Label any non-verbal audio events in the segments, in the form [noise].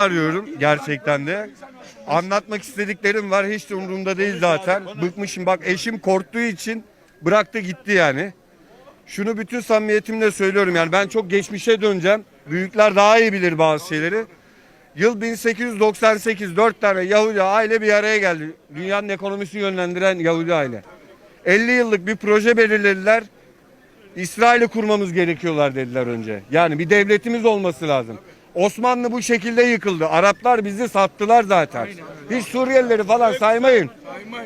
arıyorum gerçekten de. Anlatmak istediklerim var hiç de umurumda değil zaten. Bıkmışım bak eşim korktuğu için bıraktı gitti yani. Şunu bütün samimiyetimle söylüyorum yani ben çok geçmişe döneceğim. Büyükler daha iyi bilir bazı şeyleri. Yıl 1898 dört tane Yahudi aile bir araya geldi. Dünyanın ekonomisini yönlendiren Yahudi aile. 50 yıllık bir proje belirlediler. İsrail'i kurmamız gerekiyorlar dediler önce. Yani bir devletimiz olması lazım. Osmanlı bu şekilde yıkıldı. Araplar bizi sattılar zaten. Hiç Suriyelileri falan saymayın.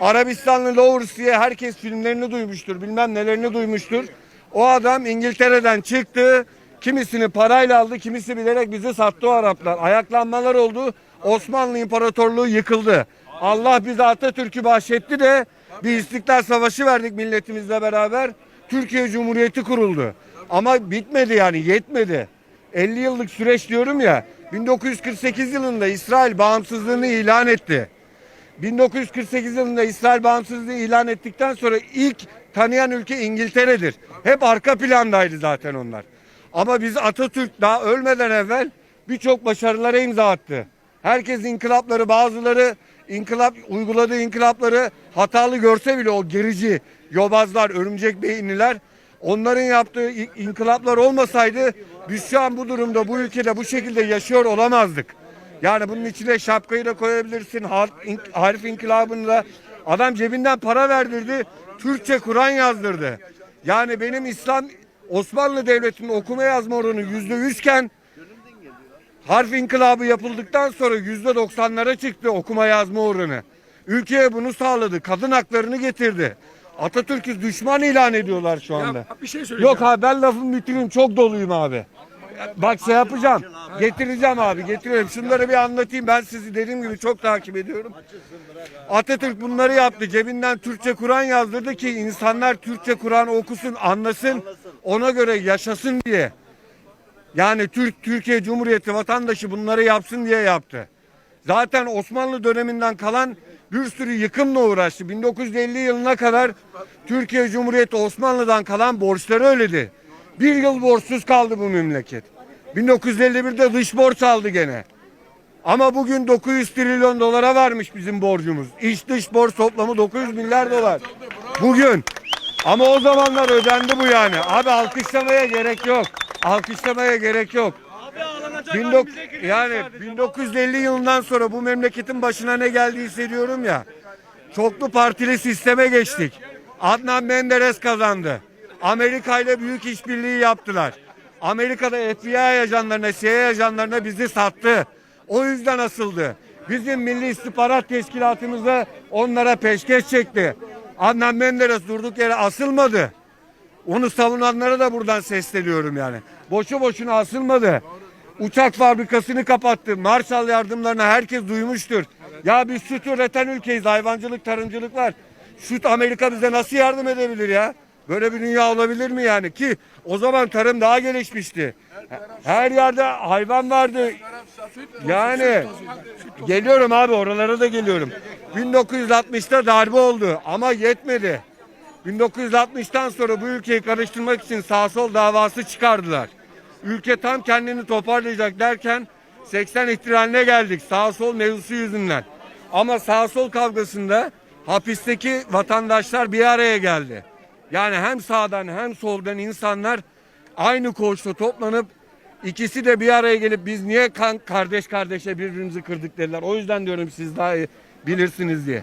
Arabistanlı Lawrence diye herkes filmlerini duymuştur. Bilmem nelerini duymuştur. O adam İngiltere'den çıktı. Kimisini parayla aldı, kimisi bilerek bizi sattı o Araplar. Ayaklanmalar oldu. Osmanlı İmparatorluğu yıkıldı. Allah bize Atatürk'ü bahşetti de bir İstiklal Savaşı verdik milletimizle beraber. Türkiye Cumhuriyeti kuruldu. Ama bitmedi yani yetmedi. 50 yıllık süreç diyorum ya. 1948 yılında İsrail bağımsızlığını ilan etti. 1948 yılında İsrail bağımsızlığı ilan ettikten sonra ilk tanıyan ülke İngiltere'dir. Hep arka plandaydı zaten onlar. Ama biz Atatürk daha ölmeden evvel birçok başarılara imza attı. Herkes inkılapları bazıları inkılap uyguladığı inkılapları hatalı görse bile o gerici yobazlar, örümcek beyinliler onların yaptığı in- inkılaplar olmasaydı biz şu an bu durumda bu ülkede bu şekilde yaşıyor olamazdık. Yani bunun içine şapkayı da koyabilirsin. Harf, in- inkılabını da adam cebinden para verdirdi. Türkçe Kur'an yazdırdı. Yani benim İslam Osmanlı Devleti'nin okuma yazma oranı yüzde yüzken harf inkılabı yapıldıktan sonra yüzde doksanlara çıktı okuma yazma oranı. Ülkeye bunu sağladı. Kadın haklarını getirdi. Atatürk'ü düşman ilan ediyorlar şu anda. Ya bir şey söyleyeceğim. Yok abi ben lafımı bitireyim çok doluyum abi. Bak şey yapacağım. Getireceğim abi getiriyorum. Şunları bir anlatayım. Ben sizi dediğim gibi çok takip ediyorum. Atatürk bunları yaptı. Cebinden Türkçe Kur'an yazdırdı ki insanlar Türkçe Kur'an okusun, anlasın, ona göre yaşasın diye. Yani Türk Türkiye Cumhuriyeti vatandaşı bunları yapsın diye yaptı. Zaten Osmanlı döneminden kalan bir sürü yıkımla uğraştı. 1950 yılına kadar Türkiye Cumhuriyeti Osmanlı'dan kalan borçları ödedi. Bir yıl borçsuz kaldı bu memleket. 1951'de dış borç aldı gene. Ama bugün 900 trilyon dolara varmış bizim borcumuz. İç dış borç toplamı 900 milyar dolar. Bugün. Ama o zamanlar ödendi bu yani. Abi alkışlamaya gerek yok. Alkışlamaya gerek yok. 19 yani 1950 yılından sonra bu memleketin başına ne geldi hissediyorum ya. Çoklu partili sisteme geçtik. Adnan Menderes kazandı. Amerika ile büyük işbirliği yaptılar. Amerika'da FBI ajanlarına, CIA ajanlarına bizi sattı. O yüzden asıldı. Bizim Milli İstihbarat Teşkilatımız da onlara peşkeş çekti. Adnan Menderes durduk yere asılmadı. Onu savunanlara da buradan sesleniyorum yani. Boşu boşuna asılmadı. Uçak fabrikasını kapattı. Marshall yardımlarını herkes duymuştur. Ya biz süt üreten ülkeyiz. Hayvancılık, tarımcılık var. Süt Amerika bize nasıl yardım edebilir ya? Böyle bir dünya olabilir mi yani? Ki o zaman tarım daha gelişmişti. Her yerde hayvan vardı. Yani geliyorum abi oralara da geliyorum. 1960'ta darbe oldu ama yetmedi. 1960'tan sonra bu ülkeyi karıştırmak için sağ sol davası çıkardılar. Ülke tam kendini toparlayacak derken 80 ihtilaline geldik sağ sol mevzusu yüzünden. Ama sağ sol kavgasında hapisteki vatandaşlar bir araya geldi. Yani hem sağdan hem soldan insanlar aynı koğuşta toplanıp ikisi de bir araya gelip biz niye kan kardeş kardeşe birbirimizi kırdık dediler. O yüzden diyorum siz daha iyi bilirsiniz diye.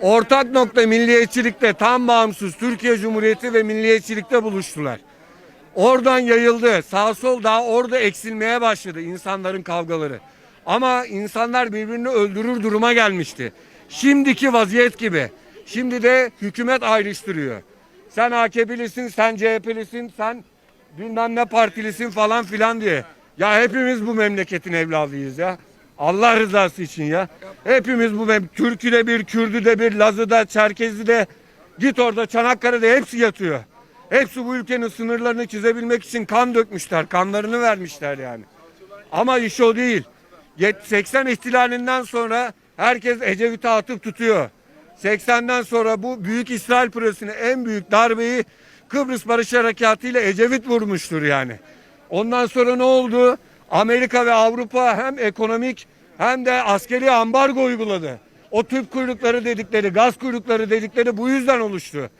Ortak nokta milliyetçilikte tam bağımsız Türkiye Cumhuriyeti ve milliyetçilikte buluştular. Oradan yayıldı. Sağ sol daha orada eksilmeye başladı insanların kavgaları. Ama insanlar birbirini öldürür duruma gelmişti. Şimdiki vaziyet gibi. Şimdi de hükümet ayrıştırıyor. Sen AKP'lisin, sen CHP'lisin, sen bilmem ne partilisin falan filan diye. Ya hepimiz bu memleketin evladıyız ya. Allah rızası için ya. Hepimiz bu mem Türk'ü de bir, Kürd'ü de bir, Laz'ı da, Çerkez'i de git orada Çanakkale'de hepsi yatıyor. Hepsi bu ülkenin sınırlarını çizebilmek için kan dökmüşler, kanlarını vermişler yani. Ama iş o değil. Yet- 80 ihtilalinden sonra herkes Ecevit'e atıp tutuyor. 80'den sonra bu büyük İsrail projesini en büyük darbeyi Kıbrıs Barış Harekatı ile Ecevit vurmuştur yani. Ondan sonra ne oldu? Amerika ve Avrupa hem ekonomik hem de askeri ambargo uyguladı. O tüp kuyrukları dedikleri, gaz kuyrukları dedikleri bu yüzden oluştu.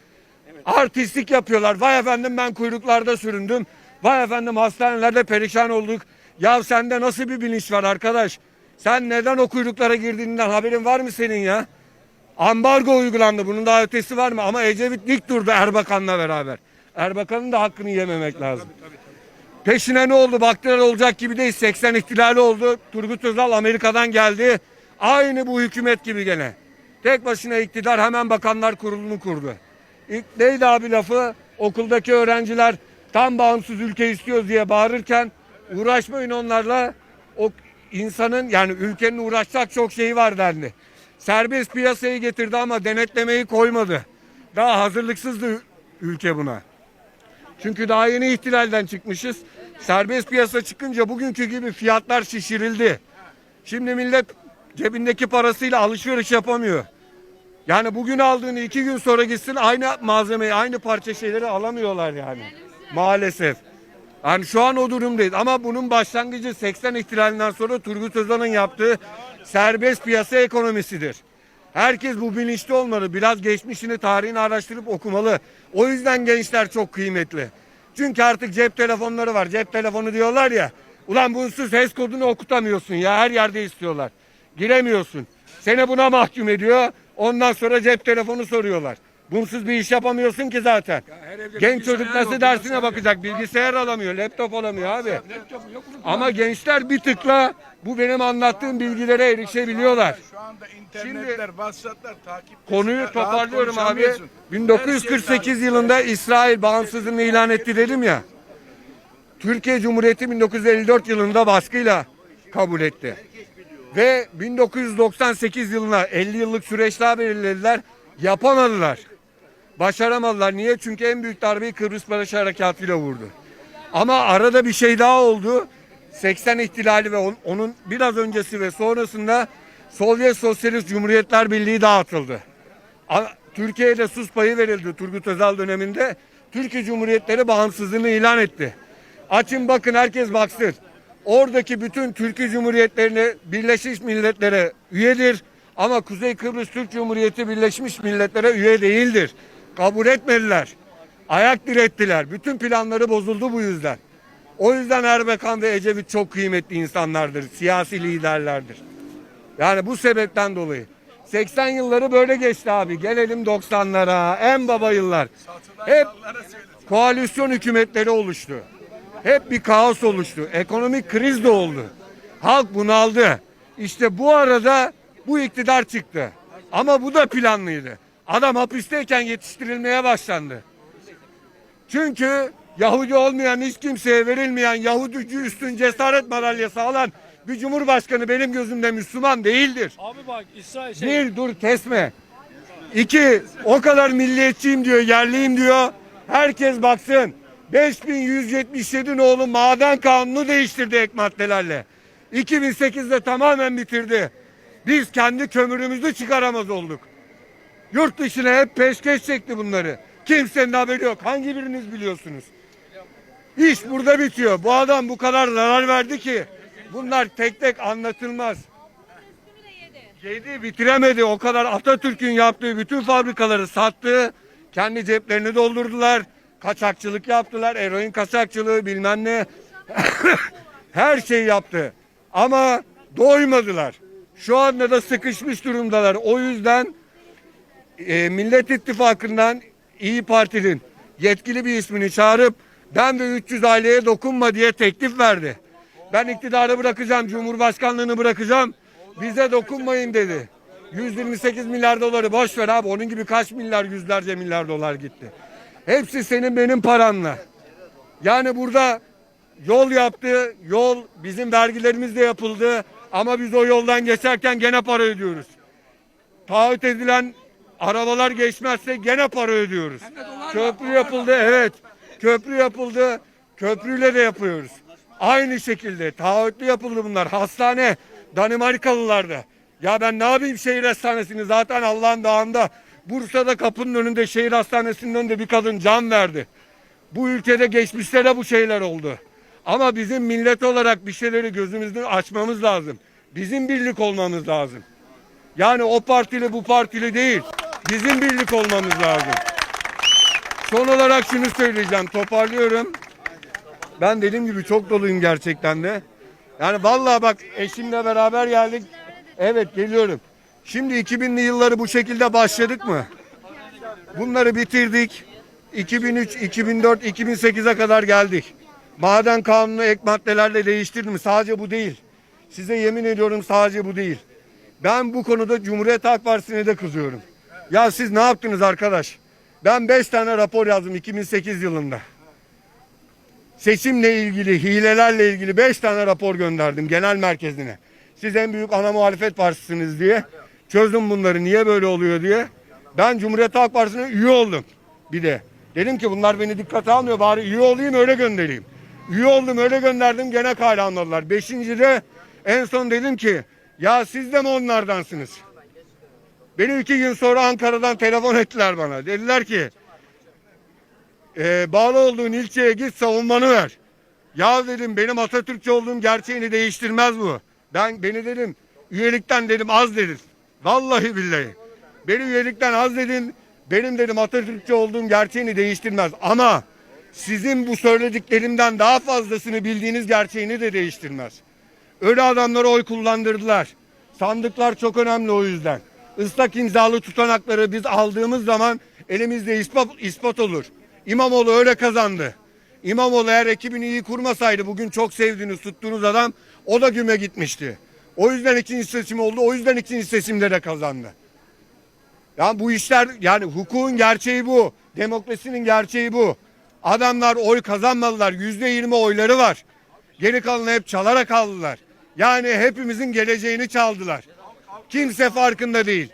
Artistlik yapıyorlar. Vay efendim ben kuyruklarda süründüm. Vay efendim hastanelerde perişan olduk. Ya sende nasıl bir bilinç var arkadaş? Sen neden o kuyruklara girdiğinden haberin var mı senin ya? Ambargo uygulandı. Bunun daha ötesi var mı? Ama Ecevit dik durdu Erbakan'la beraber. Erbakan'ın da hakkını yememek lazım. Peşine ne oldu? Baktılar olacak gibi değil. 80 ihtilali oldu. Turgut Özal Amerika'dan geldi. Aynı bu hükümet gibi gene. Tek başına iktidar hemen bakanlar kurulunu kurdu. İlk neydi abi lafı? Okuldaki öğrenciler tam bağımsız ülke istiyoruz diye bağırırken uğraşmayın onlarla. O insanın yani ülkenin uğraşacak çok şeyi var dendi. Serbest piyasayı getirdi ama denetlemeyi koymadı. Daha hazırlıksızdı ülke buna. Çünkü daha yeni ihtilalden çıkmışız. Serbest piyasa çıkınca bugünkü gibi fiyatlar şişirildi. Şimdi millet cebindeki parasıyla alışveriş yapamıyor. Yani bugün aldığını iki gün sonra gitsin aynı malzemeyi, aynı parça şeyleri alamıyorlar yani. Maalesef. Yani şu an o durumdayız. Ama bunun başlangıcı 80 ihtilalinden sonra Turgut Özal'ın yaptığı serbest piyasa ekonomisidir. Herkes bu bilinçli olmalı. Biraz geçmişini, tarihini araştırıp okumalı. O yüzden gençler çok kıymetli. Çünkü artık cep telefonları var. Cep telefonu diyorlar ya. Ulan bunsuz HES kodunu okutamıyorsun ya. Her yerde istiyorlar. Giremiyorsun. Seni buna mahkum ediyor. Ondan sonra cep telefonu soruyorlar. Bunsuz bir iş yapamıyorsun ki zaten. Genç çocuk yok, nasıl dersine bakacak? Bilgisayar alamıyor, laptop alamıyor abi. Yok? Ama gençler bir tıkla bu benim anlattığım bilgilere erişebiliyorlar. Şu anda internetler, WhatsApp'lar takip Konuyu toparlıyorum abi. konuşamıyorsun. Her şey 1948 yılında İsrail bağımsızlığını ilan etti dedim ya. Türkiye Cumhuriyeti 1954 yılında baskıyla kabul etti. Ve 1998 yılına 50 yıllık süreç daha belirlediler. Yapamadılar. Başaramadılar. Niye? Çünkü en büyük darbeyi Kıbrıs Barış Harekatı ile vurdu. Ama arada bir şey daha oldu. 80 ihtilali ve on- onun biraz öncesi ve sonrasında Sovyet Sosyalist Cumhuriyetler Birliği dağıtıldı. A- Türkiye'ye de sus payı verildi Turgut Özal döneminde. Türkiye Cumhuriyetleri bağımsızlığını ilan etti. Açın bakın herkes baksın. Oradaki bütün Türkiye Cumhuriyetlerini Birleşmiş Milletler'e üyedir. Ama Kuzey Kıbrıs Türk Cumhuriyeti Birleşmiş Milletler'e üye değildir. Kabul etmediler. Ayak direttiler. Bütün planları bozuldu bu yüzden. O yüzden Erbakan ve Ecevit çok kıymetli insanlardır. Siyasi liderlerdir. Yani bu sebepten dolayı. 80 yılları böyle geçti abi. Gelelim 90'lara. En baba yıllar. Hep koalisyon hükümetleri oluştu. Hep bir kaos oluştu. Ekonomik kriz de oldu. Halk bunaldı. İşte bu arada bu iktidar çıktı. Ama bu da planlıydı. Adam hapisteyken yetiştirilmeye başlandı. Çünkü Yahudi olmayan hiç kimseye verilmeyen Yahudici üstün cesaret madalyası alan bir cumhurbaşkanı benim gözümde Müslüman değildir. Abi bak İsrail şey Bir dur kesme. İki o kadar milliyetçiyim diyor, yerliyim diyor. Herkes baksın. 5177 nolu maden kanunu değiştirdi ek maddelerle. 2008'de tamamen bitirdi. Biz kendi kömürümüzü çıkaramaz olduk. Yurt dışına hep peşkeş çekti bunları. Kimsenin haberi yok. Hangi biriniz biliyorsunuz? İş burada bitiyor. Bu adam bu kadar zarar verdi ki bunlar tek tek anlatılmaz. Yedi bitiremedi. O kadar Atatürk'ün yaptığı bütün fabrikaları sattı. Kendi ceplerini doldurdular. Kaçakçılık yaptılar. Eroin kaçakçılığı bilmem ne. [laughs] Her şeyi yaptı. Ama doymadılar. Şu anda da sıkışmış durumdalar. O yüzden e, Millet İttifakı'ndan İyi Parti'nin yetkili bir ismini çağırıp ben ve 300 aileye dokunma diye teklif verdi. Ben iktidarı bırakacağım, Cumhurbaşkanlığını bırakacağım. Bize dokunmayın dedi. 128 milyar doları boş ver abi. Onun gibi kaç milyar, yüzlerce milyar dolar gitti. Hepsi senin benim paranla. Yani burada yol yaptı. Yol bizim vergilerimizle yapıldı. Ama biz o yoldan geçerken gene para ödüyoruz. Taahhüt edilen arabalar geçmezse gene para ödüyoruz. Köprü yapıldı evet. Köprü yapıldı. Köprüyle de yapıyoruz. Aynı şekilde taahhütlü yapıldı bunlar. Hastane Danimarkalılarda. Ya ben ne yapayım şehir hastanesini zaten Allah'ın dağında. Bursa'da kapının önünde şehir hastanesinin önünde bir kadın can verdi. Bu ülkede geçmişte de bu şeyler oldu. Ama bizim millet olarak bir şeyleri gözümüzü açmamız lazım. Bizim birlik olmamız lazım. Yani o partili bu partili değil. Bizim birlik olmamız lazım. Son olarak şunu söyleyeceğim. Toparlıyorum. Ben dediğim gibi çok doluyum gerçekten de. Yani vallahi bak eşimle beraber geldik. Evet geliyorum. Şimdi 2000'li yılları bu şekilde başladık mı? Bunları bitirdik. 2003, 2004, 2008'e kadar geldik. Maden kanunu ek maddelerle değiştirdi mi? Sadece bu değil. Size yemin ediyorum sadece bu değil. Ben bu konuda Cumhuriyet Halk Partisi'ne de kızıyorum. Ya siz ne yaptınız arkadaş? Ben 5 tane rapor yazdım 2008 yılında. Seçimle ilgili, hilelerle ilgili 5 tane rapor gönderdim genel merkezine. Siz en büyük ana muhalefet partisiniz diye. Çözdüm bunları niye böyle oluyor diye. Ben Cumhuriyet Halk Partisi'ne üye oldum bir de. Dedim ki bunlar beni dikkate almıyor bari üye olayım öyle göndereyim. Üye oldum öyle gönderdim gene kale almadılar. Beşincide en son dedim ki ya siz de mi onlardansınız? Beni iki gün sonra Ankara'dan telefon ettiler bana. Dediler ki e, bağlı olduğun ilçeye git savunmanı ver. Ya dedim benim Atatürkçü olduğum gerçeğini değiştirmez bu. Ben beni dedim üyelikten dedim az dedin. Vallahi billahi. Beni üyelikten az dedin. Benim dedim Atatürkçü olduğum gerçeğini değiştirmez. Ama sizin bu söylediklerimden daha fazlasını bildiğiniz gerçeğini de değiştirmez. Öyle adamlara oy kullandırdılar. Sandıklar çok önemli o yüzden. Islak imzalı tutanakları biz aldığımız zaman elimizde ispat, ispat olur. İmamoğlu öyle kazandı. İmamoğlu eğer ekibini iyi kurmasaydı bugün çok sevdiğiniz tuttuğunuz adam o da güme gitmişti. O yüzden ikinci seçim oldu. O yüzden ikinci seçimde de kazandı. Yani bu işler yani hukukun gerçeği bu. Demokrasinin gerçeği bu. Adamlar oy kazanmadılar. Yüzde yirmi oyları var. Geri kalanı hep çalarak aldılar. Yani hepimizin geleceğini çaldılar. Kimse farkında değil.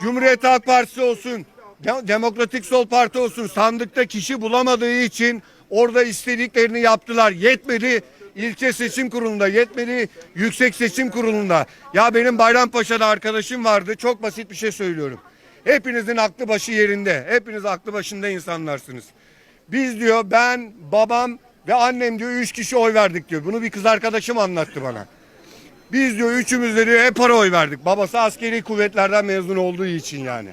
Cumhuriyet Halk Partisi olsun, De- Demokratik Sol Parti olsun sandıkta kişi bulamadığı için orada istediklerini yaptılar. Yetmedi ilçe seçim kurulunda, yetmedi yüksek seçim kurulunda. Ya benim Bayrampaşa'da arkadaşım vardı. Çok basit bir şey söylüyorum. Hepinizin aklı başı yerinde. Hepiniz aklı başında insanlarsınız. Biz diyor ben, babam ve annem diyor üç kişi oy verdik diyor. Bunu bir kız arkadaşım anlattı bana. Biz diyor üçümüz de diyor hep para oy verdik. Babası askeri kuvvetlerden mezun olduğu için yani.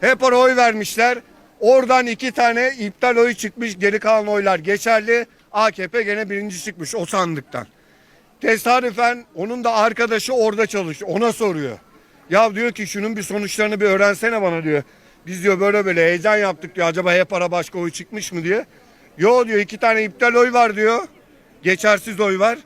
Hep para oy vermişler. Oradan iki tane iptal oyu çıkmış. Geri kalan oylar geçerli. AKP gene birinci çıkmış o sandıktan. Tesadüfen onun da arkadaşı orada çalışıyor. Ona soruyor. Ya diyor ki şunun bir sonuçlarını bir öğrensene bana diyor. Biz diyor böyle böyle heyecan yaptık diyor. Acaba hep para başka oy çıkmış mı diye. Yo diyor iki tane iptal oy var diyor. Geçersiz oy var.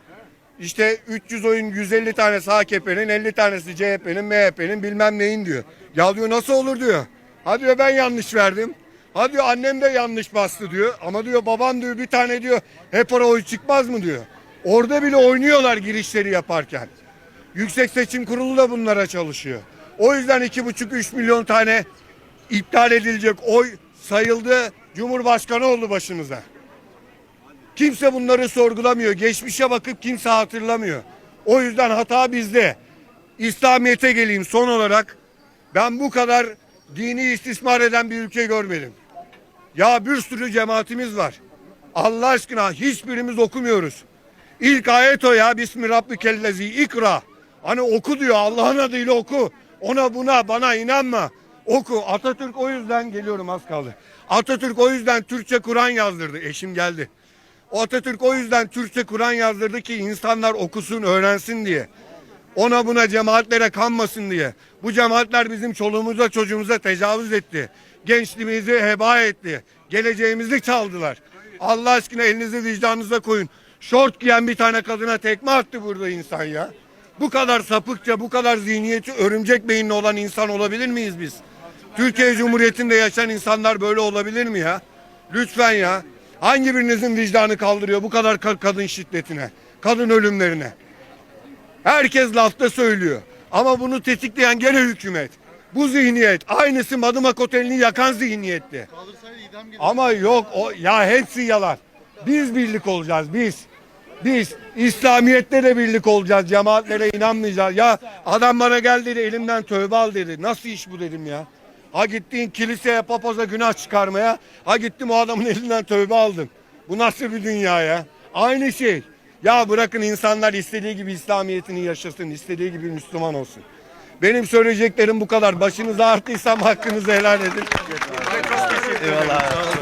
İşte 300 oyun 150 tanesi AKP'nin 50 tanesi CHP'nin MHP'nin bilmem neyin diyor. Ya diyor nasıl olur diyor. Ha diyor ben yanlış verdim. Ha diyor annem de yanlış bastı diyor. Ama diyor babam diyor bir tane diyor hep para oy çıkmaz mı diyor. Orada bile oynuyorlar girişleri yaparken. Yüksek Seçim Kurulu da bunlara çalışıyor. O yüzden 2,5-3 milyon tane iptal edilecek oy sayıldı. Cumhurbaşkanı oldu başımıza. Kimse bunları sorgulamıyor. Geçmişe bakıp kimse hatırlamıyor. O yüzden hata bizde. İslamiyet'e geleyim son olarak. Ben bu kadar dini istismar eden bir ülke görmedim. Ya bir sürü cemaatimiz var. Allah aşkına hiçbirimiz okumuyoruz. İlk ayet o ya. Bismi rabbikellezi ikra. Hani oku diyor Allah'ın adıyla oku. Ona buna bana inanma. Oku. Atatürk o yüzden geliyorum az kaldı. Atatürk o yüzden Türkçe Kur'an yazdırdı. Eşim geldi. O Atatürk o yüzden Türkçe Kur'an yazdırdı ki insanlar okusun, öğrensin diye. Ona buna cemaatlere kanmasın diye. Bu cemaatler bizim çoluğumuza çocuğumuza tecavüz etti. Gençliğimizi heba etti. Geleceğimizi çaldılar. Allah aşkına elinizi vicdanınıza koyun. Şort giyen bir tane kadına tekme attı burada insan ya. Bu kadar sapıkça, bu kadar zihniyeti örümcek beyinli olan insan olabilir miyiz biz? Türkiye Cumhuriyeti'nde yaşayan insanlar böyle olabilir mi ya? Lütfen ya. Hangi birinizin vicdanı kaldırıyor bu kadar ka- kadın şiddetine, kadın ölümlerine? Herkes lafta söylüyor. Ama bunu tetikleyen gene hükümet. Bu zihniyet aynısı Madımak Oteli'ni yakan zihniyetti. Ama yok o ya hepsi yalan. Biz birlik olacağız biz. Biz İslamiyet'te de birlik olacağız. Cemaatlere inanmayacağız. Ya adam bana gel dedi elimden tövbe al dedi. Nasıl iş bu dedim ya. Ha gittin kiliseye papaza günah çıkarmaya. Ha gittim o adamın elinden tövbe aldım. Bu nasıl bir dünya ya? Aynı şey. Ya bırakın insanlar istediği gibi İslamiyetini yaşasın, istediği gibi Müslüman olsun. Benim söyleyeceklerim bu kadar. Başınız ağrıttıysam hakkınızı helal edin. Eyvallah.